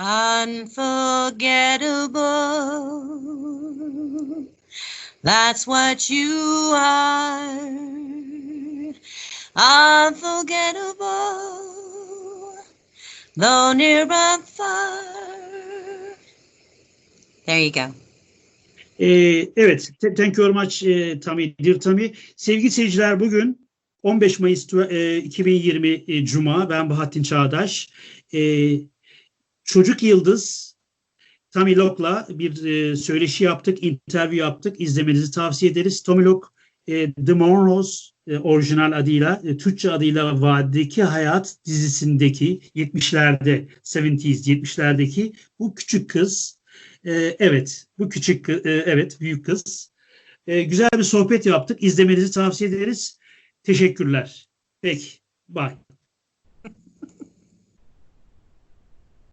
Unforgettable. That's what you are. Unforgettable. Though near and far. There you go. Ee, evet, thank you very much e, Tami, dear Tami. Sevgili seyirciler bugün 15 Mayıs tu- e, 2020 e, Cuma, ben Bahattin Çağdaş. E, Çocuk Yıldız, Tami Lok'la bir e, söyleşi yaptık, interview yaptık. İzlemenizi tavsiye ederiz. Tommy Lok, e, The Monroes e, orijinal adıyla, e, Türkçe adıyla Vadideki Hayat dizisindeki 70'lerde, 70s, 70'lerdeki bu küçük kız, ee, evet, bu küçük, e, evet, büyük kız. Ee, güzel bir sohbet yaptık. İzlemenizi tavsiye ederiz. Teşekkürler. Peki, bye.